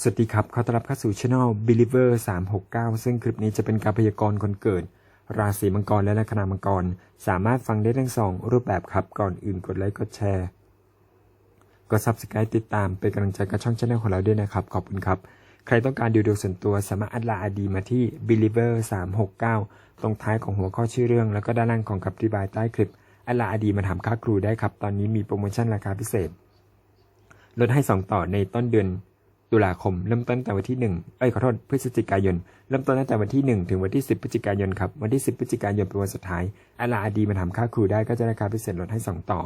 สวัสดีครับ ขอต้อนรับเข้าสู่ช anel Believer 369 ซึ่งคลิปนี้จะเป็นการพยากรณ์คนเกิด ราศีมังกรและลัคนามังกร สามารถฟังได้ทั้งสองรูปแบบครับ ก่อนอื่นกดไลค์ กดแชร์ กด subscribe ติดตาม เป็นกำลังใจกับช่องช anel ของเราด้วยนะครับ ขอบคุณครับ ใครต้องการดูดวงส่วนตัวสามารถอัดลน์ ID มาที่ Believer 369 ตรงท้ายของหัวข้อชื่อเรื่อง แล้วก็ด้านล่างของคำอธิบายใต้คลิป อัดลน์ ID มาถามค่าครูได้ครับ ตอนนี้มีโปรโมชั่นราคาพิเศษ ลดให้ 2 ต่อในต้นเดือน ตุลาคม เริ่มต้นแต่วันที่1เอ้ยขอโทษพฤศจิกายน เริ่มต้นตั้งแต่วันที่ 1 ถึงวันที่ 10พฤศจิกายนครับ วันที่ 10พฤศจิกายนเป็นวันสุดท้ายอาลาดีมาถาค่าครูได้ก็จะได้ราคาพิเศษลดให้ 2 ต่อ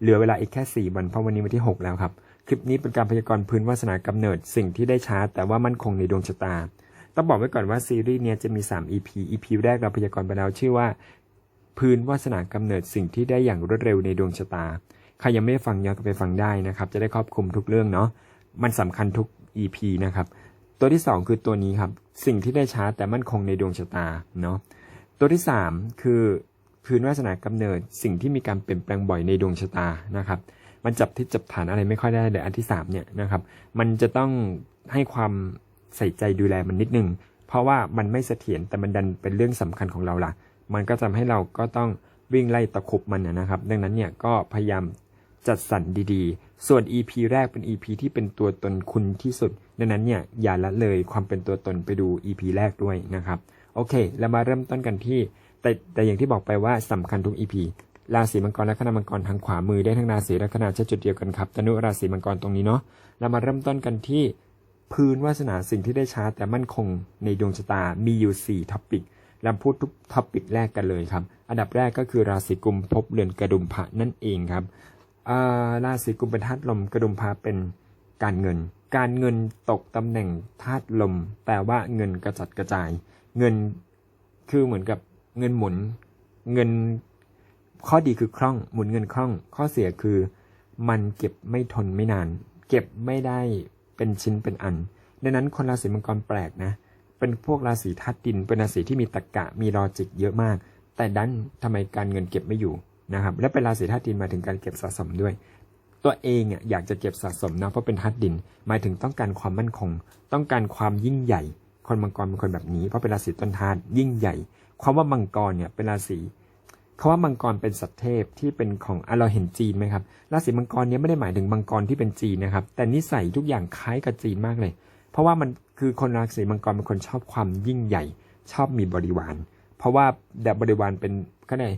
เหลือเวลาอีกแค่ 4 วันเพราะวันนี้วันที่ 6 แล้วครับ คลิปนี้เป็นการพยากรณ์พื้นวาสนากำเนิดสิ่งที่ได้ช้าแต่ว่ามั่นคงในดวงชะตา ต้องบอกไว้ก่อนว่าซีรีส์เนี้ยจะมี 3 EP EP แรกเราพยากรณ์ไปแล้วชื่อว่า พื้นวาสนากำเนิดสิ่งที่ได้อย่างรวดเร็วในดวงชะตาใครยังไม่ได้ฟังย้อนกลับไปฟังได้นะครับ จะได้ครอบคลุมทุกเรื่องเนาะมันสำคัญทุก EP นะครับ ตัวที่ 2 คือตัวนี้ครับ สิ่งที่ได้ช้าแต่มั่นคงในดวงชะตาเนาะตัวที่ 3 คือพื้นวาสนากำเนิด สิ่งที่มีการเปลี่ยนแปลงบ่อยในดวงชะตานะครับมันจับทิศจับฐานอะไรไม่ค่อยได้เลยอันที่3เนี่ยนะครับมันจะต้องให้ความใส่ใจดูแลมันนิดนึง เพราะว่ามันไม่เสถียรแต่มันดันเป็นเรื่องสำคัญของเราล่ะ มันก็ทำให้เราก็ต้องวิ่งไล่ตะคุบมันนะครับ ดังนั้นเนี่ยก็พยายาม จัดสรรดีๆ ส่วน EP แรกเป็น EP ที่เป็นตัวตนคุณที่สุด ดังนั้นเนี่ยอย่าละเลยความเป็นตัวตนไปดู EP แรกด้วยนะครับ โอเค แล้วมาเริ่มต้นกันที่ แต่แต่อย่างที่บอกไปว่าสำคัญทุก EP ราศีมังกรและคณะมังกรทางขวามือได้ทั้งราศีและคณะใช้จุดเดียวกันครับตนุราศีมังกรตรงนี้เนาะเรามาเริ่มต้นกันที่พื้นวาสนาสิ่งที่ได้ช้าแต่มั่นคงในดวงชะตามีอยู่ 4ท็อปิกเราพูดทุกท็อปิกแรกกันเลยครับ อันดับแรกก็คือราศีกุมภพเรือนกระดุมพระนั่นเองครับ ราศีกุมเป็นธาตุลม กระดุมพระเป็นการเงิน การเงินตกตำแหน่งธาตุลม แปลว่าเงินกระจัดกระจาย เงินคือเหมือนกับเงินหมุน เงินข้อดีคือคล่อง หมุนเงินคล่อง ข้อเสียคือ มันเก็บไม่ทนไม่นาน เก็บไม่ได้เป็นชิ้นเป็นอัน ดังนั้นคนราศีมังกรแปลกนะ เป็นพวกราศีธาตุดิน เป็นราศีที่มีตรรกะ มีลอจิกเยอะมาก แต่ดันทำไมการเงินเก็บไม่อยู่ นะครับและเป็นราศีธาตุดินมาถึงการเก็บสะสมด้วย ตัวเองอะอยากจะเก็บสะสมนะเพราะเป็นธาตุดินหมายถึงต้องการความมั่นคง ต้องการความยิ่งใหญ่ คนมังกรเป็นคนแบบนี้เพราะเป็นราศีต้นธาตุยิ่งใหญ่ความว่ามังกรเนี่ยเป็นราศีคำว่ามังกรเป็นสัตว์เทพที่เป็นของอเราเห็นจีนไหมครับราศีมังกรเนี่ยไม่ได้หมายถึงมังกรที่เป็นจีนนะครับ แต่นิสัยทุกอย่างคล้ายกับจีนมากเลย เพราะว่ามันคือคนราศีมังกรเป็นคนชอบความยิ่งใหญ่ ชอบมีบริวาร เพราะว่าดาวบริวารเป็นก็ได้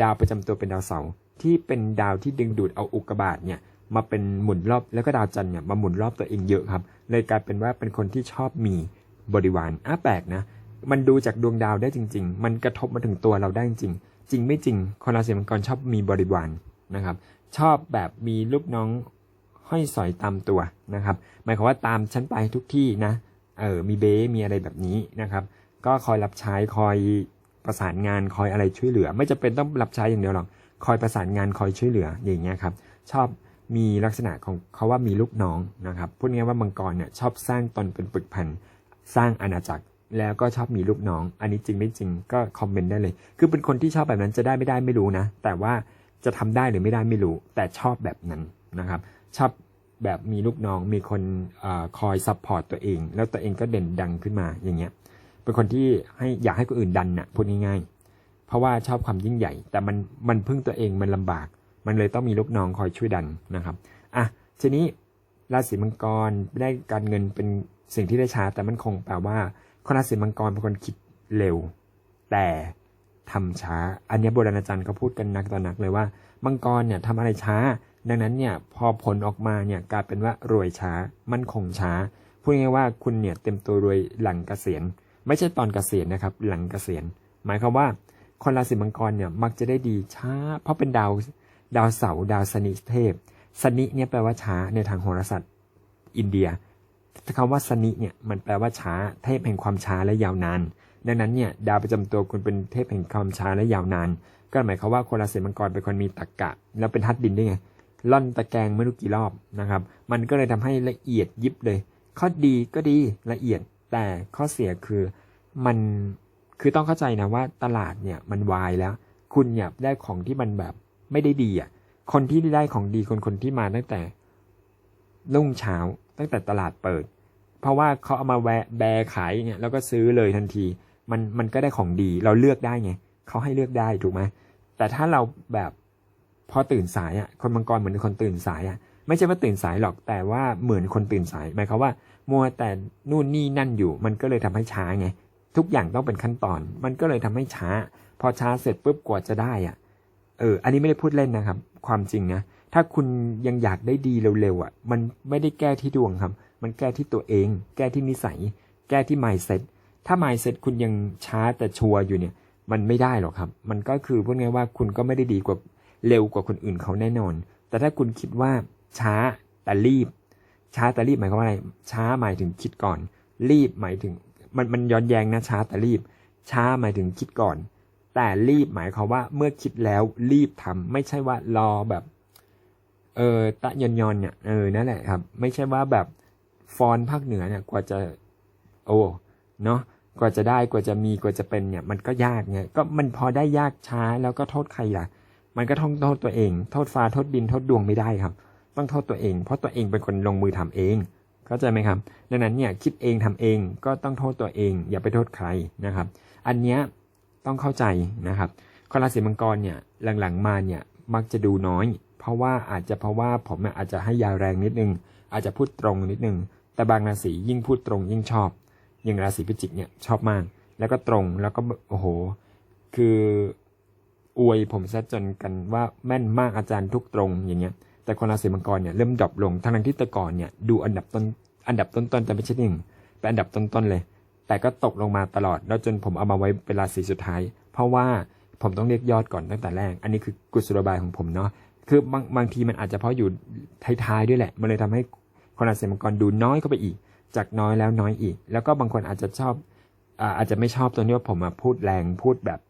ดาวประจำตัวเป็นดาวเสาร์ที่เป็นดาวที่ดึงดูดเอาอุกกาบาตเนี่ยมาเป็นหมุนรอบแล้วก็ดาวจันทร์เนี่ยมาหมุนรอบตัวเองเยอะครับเลยกลายเป็นว่าเป็นคนที่ชอบมีบริวารอะแปลกนะมันดูจากดวงดาวได้จริง ๆ มันกระทบมาถึงตัวเราได้จริง จริงไม่จริงคนราศีมังกรชอบมีบริวารนะครับ ชอบแบบมีลูกน้องห้อยสอยตามตัวนะครับ หมายความว่าตามฉันไปทุกที่นะ เออมีเบ้มีอะไรแบบนี้นะครับ ก็คอยรับใช้คอย ประสานงานคอยอะไรช่วยเหลือ ไม่จะเป็นต้องรับใช้อย่างเดียวหรอกคอยประสานงานคอยช่วยเหลืออย่างเงี้ยครับชอบมีลักษณะของเขาว่ามีลูกน้องนะครับพูดง่ายว่ามังกรเนี่ยชอบสร้างตนเป็นปึกแผ่นสร้างอาณาจักรแล้วก็ชอบมีลูกน้อง อันนี้จริงไม่จริงก็คอมเมนต์ได้เลย คือเป็นคนที่ชอบแบบนั้นจะได้ไม่ได้ไม่รู้นะ แต่ว่าจะทำได้หรือไม่ได้ไม่รู้ แต่ชอบแบบนั้นนะครับ ชอบแบบมีลูกน้องมีคนอคอยซัพพอร์ตตัวเอง แล้วตัวเองก็เด่นดังขึ้นมาอย่างเงี้ย เป็นคนที่ให้อยากให้คนอื่นดันนะ่ะพูดง่ายๆเพราะว่าชอบความยิ่งใหญ่ แต่มันมันพึ่งตัวเองมันลำบาก มันเลยต้องมีลูกน้องคอยช่วยดันนะครับอะทีนี้ราศีมังกรได้การเงินเป็นสิ่งที่ได้ช้าแต่มันคงแปลว่าคนราศีมังกรเป็นคนคิดเร็ว แต่ทำช้า อันนี้โบราณอาจารย์เขาพูดกันนักต่อนักเลยว่ามังกรเนี่ยทำอะไรช้า ดังนั้นเนี่ยพอผลออกมาเนี่ยกลายเป็นว่ารวยช้า มั่นคงช้า พูดง่ายๆว่าคุณเนี่ยเต็มตัวรวยหลังเกษียณ ไม่ใช่ตอนเกษียณนะครับ หลังเกษียณ หมายความว่าคนราศีมังกรเนี่ยมักจะได้ดีช้า เพราะเป็นดาวดาวเสาร์ดาวสนิเทพสนิเนี่ยแปลว่าช้าในทางโหราศาสตร์อินเดียคำว่าสนิเนี่ยมันแปลว่าช้า เทพแห่งความช้าและยาวนาน ดังนั้นเนี่ยดาวประจำตัวคุณเป็นเทพแห่งความช้าและยาวนาน ก็หมายความว่าคนราศีมังกรเป็นคนมีตรรกะ แล้วเป็นทัดดินได้ไงล่อนตะแกรงไม่รู้กี่รอบนะครับ มันก็เลยทำให้ละเอียดยิบเลย ข้อดีก็ดีละเอียด แต่ข้อเสียคือมันคือต้องเข้าใจนะว่าตลาดเนี่ยมันวายแล้ว คุณเนี่ยได้ของที่มันแบบไม่ได้ดีอะ คนที่ได้ของดีคนคนที่มาตั้งแต่รุ่งเช้าตั้งแต่ตลาดเปิด เพราะว่าเขาเอามาแวแบขายเนี่ยแล้วก็ซื้อเลยทันที มันมันก็ได้ของดีเราเลือกได้ไงเขาให้เลือกได้ถูกไหมแต่ถ้าเราแบบพอตื่นสายอะคนมังกรเหมือนคนตื่นสายอะ ไม่ใช่ว่าตื่นสายหรอกแต่ว่าเหมือนคนตื่นสายหมายความว่า มัวแต่นู่นนี่นั่นอยู่ มันก็เลยทำให้ช้าไงทุกอย่างต้องเป็นขั้นตอน มันก็เลยทำให้ช้า พอช้าเสร็จปุ๊บกว่าจะได้อะเออ อันนี้ไม่ได้พูดเล่นนะครับ ความจริงนะถ้าคุณยังอยากได้ดีเร็วๆอะ มันไม่ได้แก้ที่ดวงครับ มันแก้ที่ตัวเอง แก้ที่นิสัย แก้ที่ mindset ถ้า mindset คุณยังช้าแต่ชัวร์อยู่เนี่ย มันไม่ได้หรอกครับ มันก็คือพูดง่ายว่าคุณก็ไม่ได้ดีกว่าเร็วกว่าคนอื่นเขาแน่นอน แต่ถ้าคุณคิดว่า ช้าแต่รีบ ช้าแต่รีบหมายความว่าอะไร ช้าหมายถึงคิดก่อน รีบหมายถึง มันมันย้อนแย้งนะช้าแต่รีบ ช้าหมายถึงคิดก่อน แต่รีบหมายความว่าเมื่อคิดแล้วรีบทำไม่ใช่ว่ารอแบบ เออตะยอนยอนเนี่ยเออนั่นแหละครับ ไม่ใช่ว่าแบบฟอนภาคเหนือเนี่ยกว่าจะ โอ้เนาะกว่าจะได้กว่าจะมีกว่าจะเป็นเนี่ย มันก็ยากไงก็มันพอได้ยากช้าแล้วก็โทษใครล่ะ มันก็ต้องโทษตัวเอง โทษฟ้าโทษดินโทษดวงไม่ได้ครับ ต้องโทษตัวเอง เพราะตัวเองเป็นคนลงมือทำเองเข้าใจไหมครับ ดังนั้นเนี่ยคิดเองทำเองก็ต้องโทษตัวเอง อย่าไปโทษใครนะครับ อันเนี้ยต้องเข้าใจนะครับคนราศีมังกรเนี่ยหลังๆมาเนี่ยมักจะดูน้อย เพราะว่าอาจจะเพราะว่าผมอาจจะให้ยาแรงนิดนึง อาจจะพูดตรงนิดนึง แต่บางราศียิ่งพูดตรงยิ่งชอบอย่างราศีพิจิกเนี่ยชอบมาก แล้วก็ตรงแล้วก็โอ้โห คืออวยผมซะจนกันว่าแม่นมากอาจารย์ทุกตรงอย่างเงี้ย แต่คนราศีมังกรเนี่ยเริ่มดรอปลงทั้งที่แต่ก่อนเนี่ยดูอันดับต้นอันดับต้นๆแต่ไม่ใช่หนึ่งเป็นอันดับต้นๆเลย แต่ก็ตกลงมาตลอดแล้วจนผมเอามาไว้เป็นราศีสุดท้าย เพราะว่าผมต้องเรียกยอดก่อนตั้งแต่แรก อันนี้คือกุศโลบายของผมเนาะคือบางบางทีมันอาจจะเพราะอยู่ท้ายๆด้วยแหละ มันเลยทำให้คนราศีมังกรดูน้อยเข้าไปอีก จากน้อยแล้วน้อยอีก แล้วก็บางคนอาจจะชอบอาจจะไม่ชอบตัวนี้ว่าผมมาพูดแรงพูดแบบ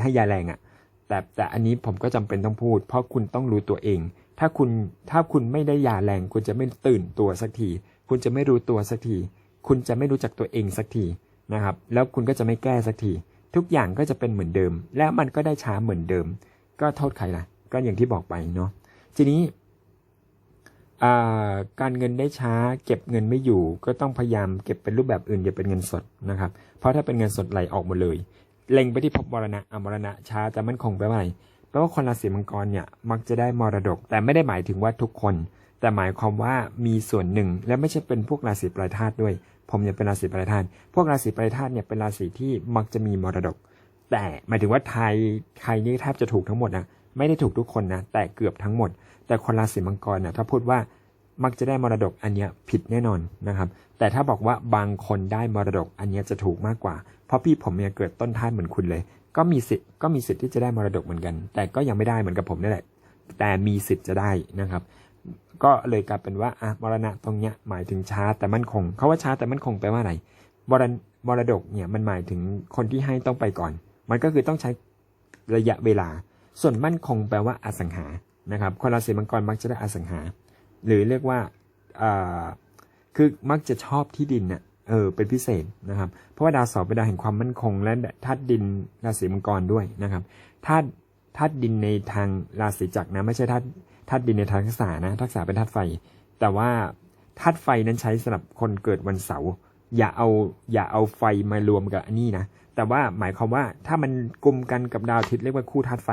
ให้ยาแรงอะ่ะแต่แต่อันนี้ผมก็จำเป็นต้องพูด เพราะคุณต้องรู้ตัวเอง ถ้าคุณถ้าคุณไม่ได้ยาแรงคุณจะไม่ตื่นตัวสักที คุณจะไม่รู้ตัวสักที คุณจะไม่รู้จักตัวเองสักทีนะครับ แล้วคุณก็จะไม่แก้สักที ทุกอย่างก็จะเป็นเหมือนเดิม และมันก็ได้ช้าเหมือนเดิม ก็โทษใครล่ะ ก็อย่างที่บอกไปเนาะ ทีนี้การเงินได้ช้าเก็บเงินไม่อยู่ ก็ต้องพยายามเก็บเป็นรูปแบบอื่นอย่าเป็นเงินสดนะครับ เพราะถ้าเป็นเงินสดไหลออกหมดเลย เล็งไปที่ภพมรณะอมรณะช้าแต่มันคงไปไหม แปลว่าคนราศีมังกรเนี่ยมักจะได้มรดก แต่ไม่ได้หมายถึงว่าทุกคน แต่หมายความว่ามีส่วนหนึ่ง และไม่ใช่เป็นพวกราศีปลายธาตุด้วย ผมเนี่ยเป็นราศีปลายธาตุพวกราศีปลายธาตุเนี่ยเป็นราศีที่มักจะมีมรดก แต่หมายถึงว่าไทยไทยนี่แทบจะถูกทั้งหมดนะไม่ได้ถูกทุกคนนะแต่เกือบทั้งหมด แต่คนราศีมังกรเนี่ยถ้าพูดว่ามักจะได้มรดกอันเนี้ยผิดแน่นอนนะครับ แต่ถ้าบอกว่าบางคนได้มรดกอันเนี้ยจะถูกมากกว่า เพราะพี่ผมเนี่ยเกิดต้นท่านเหมือนคุณเลย ก็มีสิทธิ์ก็มีสิทธิ์ที่จะได้มรดกเหมือนกัน แต่ก็ยังไม่ได้เหมือนกับผมนี่แหละ แต่มีสิทธิ์จะได้นะครับ ก็เลยกลายเป็นว่าอะมรณะตรงเนี้ยหมายถึงช้าแต่มั่นคงเขาว่าช้าแต่มั่นคงแปลว่าอะไรมรมรดกเนี่ยมันหมายถึงคนที่ให้ต้องไปก่อน มันก็คือต้องใช้ระยะเวลา ส่วนมั่นคงแปลว่าอสังหานะครับคนราศีมังกรมักจะได้อสังหา หรือเรียกว่าคือมักจะชอบที่ดินเนี่ย เออเป็นพิเศษนะครับ เพราะว่าดาวเสาร์เป็นดาวแห่งความมั่นคง และธาตุดินราศีมังกรด้วยนะครับธาตุธาตุดินในทางราศีจักรนะไม่ใช่ธาตุธาตุดินในทางทักษะนะทักษะเป็นธาตุไฟ แต่ว่าธาตุไฟนั้นใช้สำหรับคนเกิดวันเสาร์อย่าเอาอย่าเอาไฟมารวมกับอันนี้นะแต่ว่าหมายความว่าถ้ามันกลุ่มกันกับดาวอาทิตย์เรียกว่าคู่ธาตุไฟ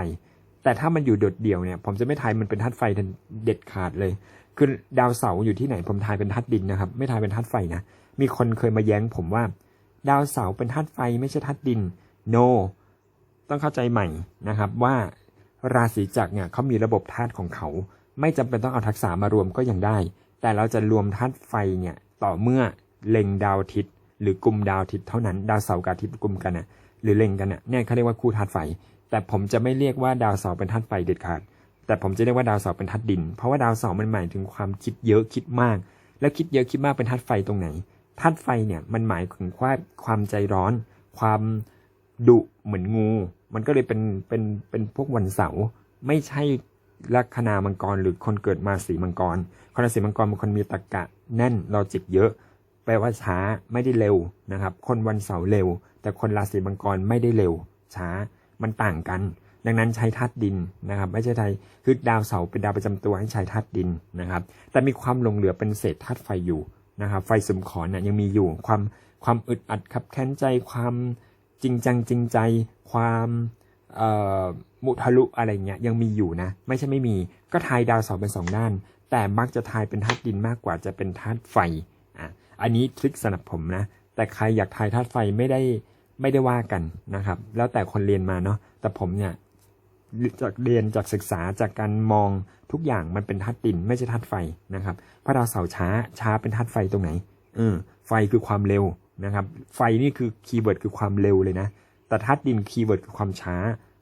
แต่ถ้ามันอยู่โดดเดี่ยวเนี่ยผมจะไม่ทายมันเป็นธาตุไฟเด็ดขาดเลย คือดาวเสาร์อยู่ที่ไหนผมทายเป็นธาตุดินนะครับ ไม่ทายเป็นธาตุไฟนะ มีคนเคยมาแย้งผมว่า ดาวเสาร์เป็นธาตุไฟไม่ใช่ธาตุดิน no ต้องเข้าใจใหม่นะครับว่าราศีจักรเนี่ยเขามีระบบธาตุของเขา ไม่จำเป็นต้องเอาทักษะมารวมก็ยังได้ แต่เราจะรวมธาตุไฟเนี่ยต่อเมื่อเล็งดาวทิศหรือกลุ่มดาวทิศเท่านั้น ดาวเสาร์กับอาทิตย์กลุ่มกันน่ะหรือเล็งกันน่ะเนี่ยเขาเรียกว่าคู่ธาตุไฟ แต่ผมจะไม่เรียกว่าดาวเสาร์เป็นธาตุไฟเด็ดขาด แต่ผมจะเรียกว่าดาวเสาร์เป็นธาตุดิน เพราะว่าดาวเสาร์มันหมายถึงความคิดเยอะคิดมาก แล้วคิดเยอะคิดมากเป็นธาตุไฟตรงไหน ธาตุไฟเนี่ยมันหมายถึงว่าความใจร้อน ความดุเหมือนงู มันก็เลยเป็นเป็นเป็นพวกวันเสาร์ไม่ใช่ลัคนามังกรหรือคนเกิดมาสีมังกร คนราศีมังกรเป็นคนมีตรรกะแน่นลอจิกเยอะ แปลว่าช้าไม่ได้เร็วนะครับ คนวันเสาร์เร็ว แต่คนราศีมังกรไม่ได้เร็ว ช้ามันต่างกัน ดังนั้นใช้ธาตุดินนะครับ ไม่ใช่ไทยคือดาวเสาร์เป็นดาวประจำตัวให้ใช้ธาตุดินนะครับ แต่มีความหลงเหลือเป็นเศษธาตุไฟอยู่ นะครับไฟสุมขอนน่ะยังมีอยู่ความความอึดอัดครับแค้นใจความจริงจังจริงใจ ความมุทะลุอะไรเงี้ยยังมีอยู่นะ ไม่ใช่ไม่มีก็ทายดาวเสาร์เป็นสองด้าน แต่มักจะทายเป็นธาตุดินมากกว่าจะเป็นธาตุไฟอะอันนี้ทริคสำหรับผมนะ แต่ใครอยากทายธาตุไฟไม่ได้ไม่ได้ว่ากันนะครับ แล้วแต่คนเรียนมาเนาะแต่ผมเนี่ย จากเรียนจากศึกษาจากการมองทุกอย่างมันเป็นธาตุดินไม่ใช่ธาตุไฟนะครับ พระดาวเสาร์ช้าช้าเป็นธาตุไฟตรงไหนเออไฟคือความเร็วนะครับ ไฟนี่คือคีย์เวิร์ดคือความเร็วเลยนะ แต่ธาตุดินคีย์เวิร์ดคือความช้า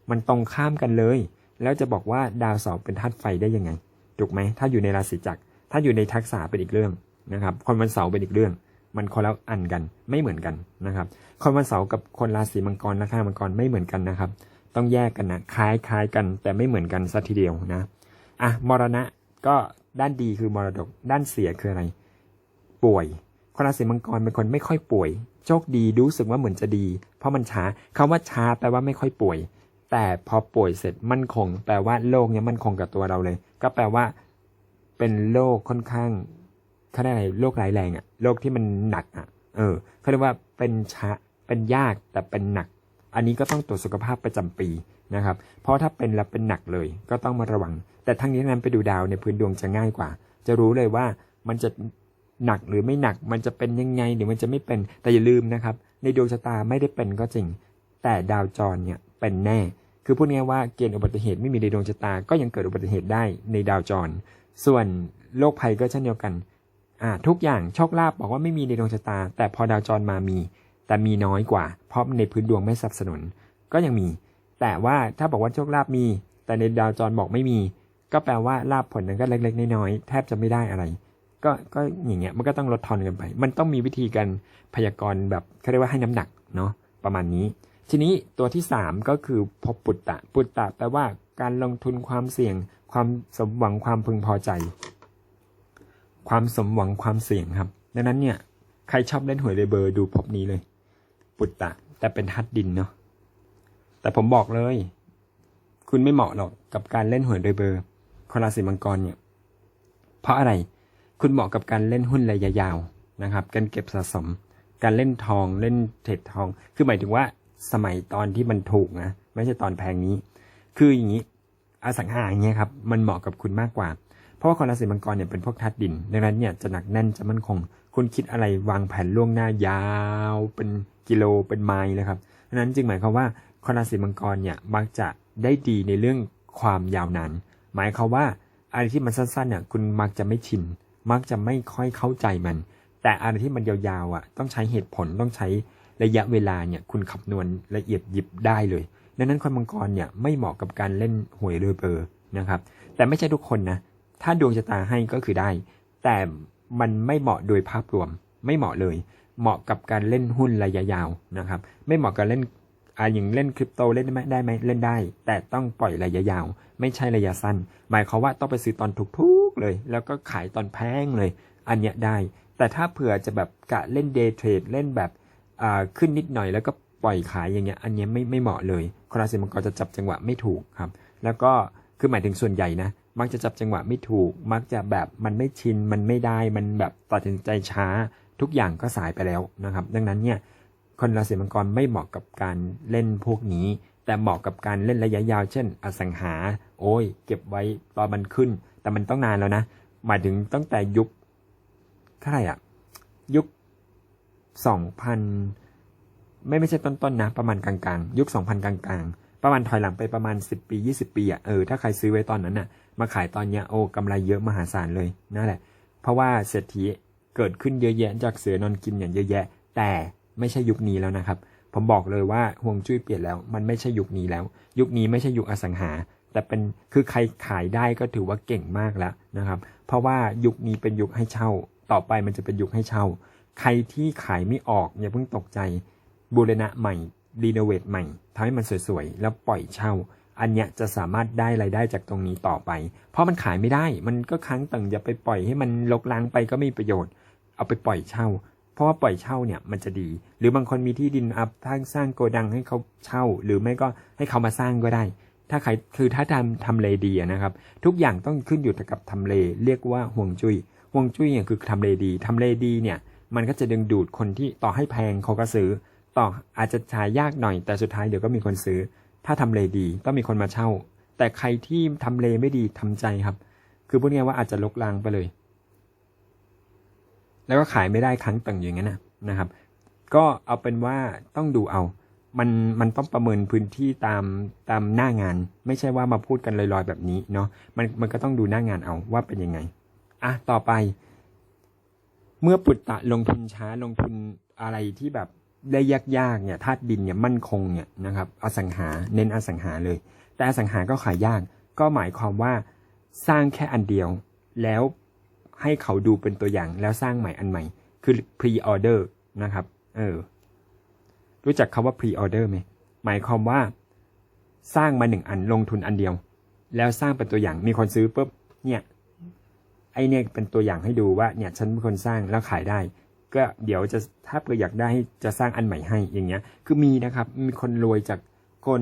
มันตรงข้ามกันเลย แล้วจะบอกว่าดาวเสาร์เป็นธาตุไฟได้ยังไงถูกไหมถ้าอยู่ในราศีจักรถ้าอยู่ในทักษะเป็นอีกเรื่องนะครับ คนวันเสาร์เป็นอีกเรื่อง มันคนละอันกันไม่เหมือนกันนะครับ คนวันเสาร์กับคนราศีมังกรและข้ามังกรไม่เหมือนกันนะครับ ต้องแยกกันนะคล้ายคล้ายกัน แต่ไม่เหมือนกันสัทีเดียวนะอะมรณะก็ด้านดีคือมรดกด้านเสียคืออะไร ป่วยคนราศีมังกรเป็นคนไม่ค่อยป่วย โชคดีรู้สึกว่าเหมือนจะดี เพราะมันช้าคำว่าช้าแปลว่าไม่ค่อยป่วย แต่พอป่วยเสร็จมั่นคง แปลว่าโรคเนี้ยมั่นคงกับตัวเราเลย ก็แปลว่า เป็นโรคค่อนข้างเขาเรียกอะไรโรคร้ายแรงอะโรคที่มันหนักอะเออเขาเรียกว่าเป็นช้าเป็นยากแต่เป็นหนัก อันนี้ก็ต้องตรวจสุขภาพประจำปีนะครับ เพราะถ้าเป็นแล้วเป็นหนักเลย ก็ต้องมาระวัง แต่ทั้งนี้นั้นไปดูดาวในพื้นดวงจะง่ายกว่า จะรู้เลยว่ามันจะหนักหรือไม่หนัก มันจะเป็นยังไงหรือมันจะไม่เป็น แต่อย่าลืมนะครับ ในดวงชะตาไม่ได้เป็นก็จริง แต่ดาวจรเนี่ยเป็นแน่ คือพูดง่ายว่าเกณฑ์อุบัติเหตุไม่มีในดวงชะตา ก็ยังเกิดอุบัติเหตุได้ในดาวจร ส่วนโรคภัยก็เช่นเดียวกัน อ่าทุกอย่างโชคลาภบอกว่าไม่มีในดวงชะตา แต่พอดาวจรมามี แต่มีน้อยกว่า เพราะในพื้นดวงไม่สนับสนุน ก็ยังมี แต่ว่าถ้าบอกว่าโชคลาภมี แต่ในดาวจรบอกไม่มี ก็แปลว่าลาภผลนั้นก็เล็กๆน้อยๆแทบจะไม่ได้อะไร ก็ก็อย่างเงี้ยมันก็ต้องลดทอนกันไป มันต้องมีวิธีการพยากรณ์แบบเขาเรียกว่าให้น้ำหนักเนาะประมาณนี้ ทีนี้ตัวที่ 3 ก็คือพบปุตตะ ปุตตะแปลว่าการลงทุนความเสี่ยง ความสมหวังความพึงพอใจ ความสมหวังความเสี่ยงครับ ดังนั้นเนี่ยใครชอบเล่นหวยเลยเบอร์ดูพบนี้เลย ปุตตะ แต่เป็นทัดดินเนาะแต่ผมบอกเลย คุณไม่เหมาะหรอกกับการเล่นหวยโดยเบอร์คนราศีมังกรเนี่ย เพราะอะไรคุณเหมาะกับการเล่นหุ้นระยะยาวนะครับ การเก็บสะสม การเล่นทองเล่นเทรดทอง คือหมายถึงว่าสมัยตอนที่มันถูกนะไม่ใช่ตอนแพงนี้ คืออย่างนี้อสังหาอย่างเงี้ยครับมันเหมาะกับคุณมากกว่า เพราะว่าคนราศีมังกรเนี่ยเป็นพวกธาตุดินดังนั้นเนี่ยจะหนักแน่นจะมั่นคง คุณคิดอะไรวางแผนล่วงหน้ายาวเป็น กิโลเป็นไมล์เลยครับดังนั้นจึงหมายความว่าคนราศีมังกรเนี่ยมักจะได้ดีในเรื่องความยาวนานหมายความว่าอะไรที่มันสั้นๆเนี่ยคุณมักจะไม่ชินมักจะไม่ค่อยเข้าใจมัน แต่อะไรที่มันยาวๆอะต้องใช้เหตุผลต้องใช้ระยะเวลาเนี่ยคุณคำนวณละเอียดยิบได้เลย ดังนั้นคนมังกรเนี่ยไม่เหมาะกับการเล่นหวยเรือเบอร์นะครับ แต่ไม่ใช่ทุกคนนะถ้าดวงชะตาให้ก็คือได้ แต่มันไม่เหมาะโดยภาพรวมไม่เหมาะเลย เหมาะกับการเล่นหุ้นระยะยาวนะครับ ไม่เหมาะกับเล่นอาอย่างเล่นคริปโตเล่นได้ไหมได้ไหมเล่นได้ แต่ต้องปล่อยระยะยาว ไม่ใช่ระยะสั้น หมายความว่าต้องไปซื้อตอนถูกๆเลย แล้วก็ขายตอนแพงเลย อันเนี้ยได้ แต่ถ้าเผื่อจะแบบกะเล่นเดย์เทรดเล่นแบบอ่าขึ้นนิดหน่อยแล้วก็ปล่อยขายอย่างเงี้ย อันเนี้ยไม่ไม่เหมาะเลยคนราศีมังกรจะจับจังหวะไม่ถูกครับ แล้วก็คือหมายถึงส่วนใหญ่นะ มักจะจับจังหวะไม่ถูก มักจะแบบมันไม่ชิน มันไม่ได้ มันแบบตัดสินใจช้า ทุกอย่างก็สายไปแล้วนะครับ ดังนั้นเนี่ยคนราศีมังกรไม่เหมาะกับการเล่นพวกนี้ แต่เหมาะกับการเล่นระยะยาว เช่น อสังหา โอ้ย เก็บไว้ตอนมันขึ้น แต่มันต้องนานแล้วนะ หมายถึงตั้งแต่ยุคเท่าไหร่อะยุคสองพันไม่ไม่ใช่ต้นๆนะ ประมาณกลางๆ ยุคสองพันกลางๆ ประมาณถอยหลังไปประมาณสิบปียี่สิบปีอะเออถ้าใครซื้อไว้ตอนนั้นน่ะ มาขายตอนเนี้ยโอ้กำไรเยอะมหาศาลเลยนั่นแหละ เพราะว่าเศรษฐี เกิดขึ้นเยอะแยะจากเสือนอนกินอย่างเยอะแยะ แต่ไม่ใช่ยุคนี้แล้วนะครับ ผมบอกเลยว่าห่วงจุ้ยเปลี่ยนแล้วมันไม่ใช่ยุคนี้แล้ว ยุคนี้ไม่ใช่ยุคอสังหา แต่เป็นคือใครขายได้ก็ถือว่าเก่งมากแล้วนะครับ เพราะว่ายุคนี้เป็นยุคให้เช่า ต่อไปมันจะเป็นยุคให้เช่า ใครที่ขายไม่ออกอย่าเพิ่งตกใจบูรณะใหม่รีโนเวทใหม่ทำให้มันสวยๆ แล้วปล่อยเช่า อันเนี้ยจะสามารถได้รายได้จากตรงนี้ต่อไป เพราะมันขายไม่ได้ มันก็ค้างตึงอย่าไปปล่อยให้มันลกล้างไปก็ไม่มีประโยชน์ เอาไปปล่อยเช่า เพราะว่าปล่อยเช่าเนี่ยมันจะดี หรือบางคนมีที่ดินอัพทั้งสร้างโกดังให้เขาเช่า หรือไม่ก็ให้เขามาสร้างก็ได้ ถ้าใครคือถ้าทำทำเลดีนะครับ ทุกอย่างต้องขึ้นอยู่กับทำเล เรียกว่าห่วงจุย้ยฮวงจุ้ยเนี่ยคือทำเลดีทำเลดีเนี่ยมันก็จะดึงดูดคนที่ต่อให้แพงเขาก็ซื้อ ต่ออาจจะขายยากหน่อย แต่สุดท้ายเดี๋ยวก็มีคนซื้อ ถ้าทำเลดีต้องมีคนมาเช่า แต่ใครที่ทำเลไม่ดีทำใจครับ คือพูดง่ายว่าอาจจะลกลางไปเลย แล้วก็ขายไม่ได้ครั้งต่างอย่างนั้นนะนะครับ ก็เอาเป็นว่าต้องดูเอามันมันต้องประเมินพื้นที่ตามตามหน้างาน ไม่ใช่ว่ามาพูดกันลอยๆแบบนี้เนาะมันมันก็ต้องดูหน้างานเอาว่าเป็นยังไงอะต่อไป เมื่อปุตตะลงทุนช้าลงทุนอะไรที่แบบได้ยากๆเนี่ยธาตุดินเนี่ยมั่นคงเนี่ยนะครับอสังหาเน้นอสังหาเลย แต่อสังหาก็ขายยาก ก็หมายความว่าสร้างแค่อันเดียว แล้ว ให้เขาดูเป็นตัวอย่างแล้วสร้างใหม่อันใหม่ คือ pre order นะครับ เออ รู้จักคาว่า pre order ไหมหมายความว่า สร้างมาหนึ่งอันลงทุนอันเดียว แล้วสร้างเป็นตัวอย่างมีคนซื้อปุ๊บเนี่ยไอเนี่ยเป็นตัวอย่างให้ดูว่าเนี่ยฉันเป็นคนสร้างแล้วขายได้ ก็เดี๋ยวจะถ้าเกิดอยากได้จะสร้างอันใหม่ให้อย่างเงี้ย คือมีนะครับ มีคนรวยจากคน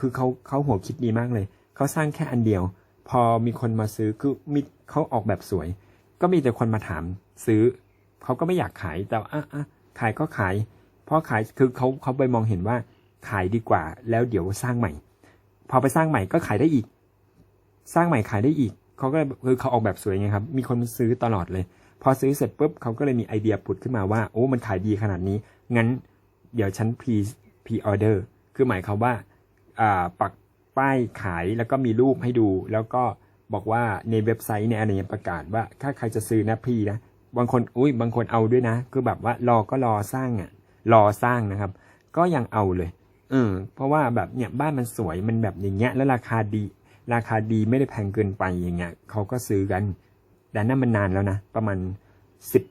คือเขาเขาหัวคิดดีมากเลยเขาสร้างแค่อันเดียว พอมีคนมาซื้อคือมีเขาออกแบบสวย ก็มีแต่คนมาถามซื้อ เขาก็ไม่อยากขายแต่ว่าอะอะขายก็ขาย เพราะขายคือเขาเขาไปมองเห็นว่าขายดีกว่า แล้วเดี๋ยวสร้างใหม่ พอไปสร้างใหม่ก็ขายได้อีก สร้างใหม่ขายได้อีก เขาก็คือเขาออกแบบสวยไงครับ มีคนมาซื้อตลอดเลย พอซื้อเสร็จปุ๊บเขาก็เลยมีไอเดียผุดขึ้นมาว่าโอ้มันขายดีขนาดนี้ งั้นเดี๋ยวฉัน pre pre order คือหมายความว่าอ่าปักป้ายขายแล้วก็มีรูปให้ดูแล้วก็ บอกว่าในเว็บไซต์ในอะไรเนี่ยประกาศว่าถ้าใครจะซื้อนะพี่นะบางคนอุ้ยบางคนเอาด้วยนะ คือแบบว่ารอก็รอสร้างอะ รอสร้างนะครับ ก็ยังเอาเลยเออเพราะว่าแบบเนี่ยบ้านมันสวยมันแบบอย่างเงี้ยแล้วราคาดี ราคาดีไม่ได้แพงเกินไปอย่างเงี้ยเขาก็ซื้อกัน แต่นั่นมันนานแล้วนะ ประมาณสิบ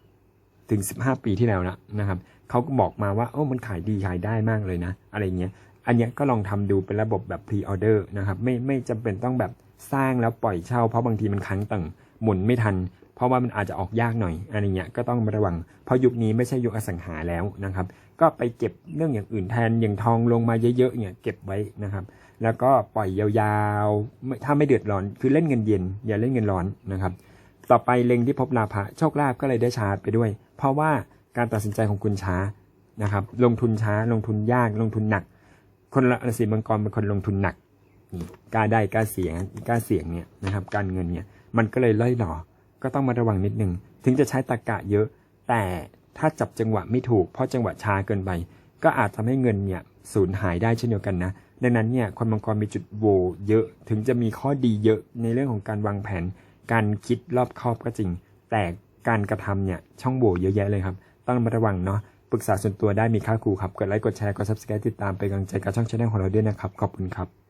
ถึงสิบห้าปีที่แล้วนะนะครับเขาก็บอกมาว่าโอ้มันขายดีขายได้มากเลยนะ อะไรเงี้ยอันเนี้ยก็ลองทำดูเป็นระบบแบบ pre order นะครับ ไม่ไม่จำเป็นต้องแบบ สร้างแล้วปล่อยเช่าเพราะบางทีมันค้างต่งหมุนไม่ทัน เพราะว่ามันอาจจะออกยากหน่อยอะไรเงี้ยก็ต้องระวัง เพราะยุคนี้ไม่ใช่ยุคอสังหาแล้วนะครับ ก็ไปเก็บเรื่องอย่างอื่นแทนอย่างทองลงมาเยอะๆเนี่ยเก็บไว้นะครับ แล้วก็ปล่อยยาวๆถ้าไม่เดือดร้อนคือเล่นเงินเย็น อย่าเล่นเงินร้อนนะครับ ต่อไปเล็งที่พบลาภะโชคลาภก็เลยได้ชาร์จไปด้วย เพราะว่าการตัดสินใจของคุณช้านะครับ ลงทุนช้าลงทุนยากลงทุนหนัก คนราศีมังกรเป็นคนลงทุนหนัก นี่กล้าได้กล้าเสียงกล้าเสี่ยงเนี่ยนะครับ การเงินเนี่ยมันก็เลยล่อยหลอก็ต้องมาระวังนิดนึง ถึงจะใช้ตะกะเยอะ แต่ถ้าจับจังหวะไม่ถูก เพราะจังหวะช้าเกินไป ก็อาจทำให้เงินเนี่ยสูญหายได้เช่นเดียวกันนะ ดังนั้นเนี่ยคนมังกรมีจุดโวเยอะ ถึงจะมีข้อดีเยอะในเรื่องของการวางแผน การคิดรอบคอบก็จริง แต่การกระทำเนี่ยช่องโหว่เยอะแยะเลยครับ ต้องมัดระวังเนาะ ปรึกษาส่วนตัวได้มีค่าครูครับ กดไลค์ กดแชร์ กด subscribe ติดตามเป็นกำลังใจกับช่องชาแนลของเราด้วยนะครับ ขอบคุณครับ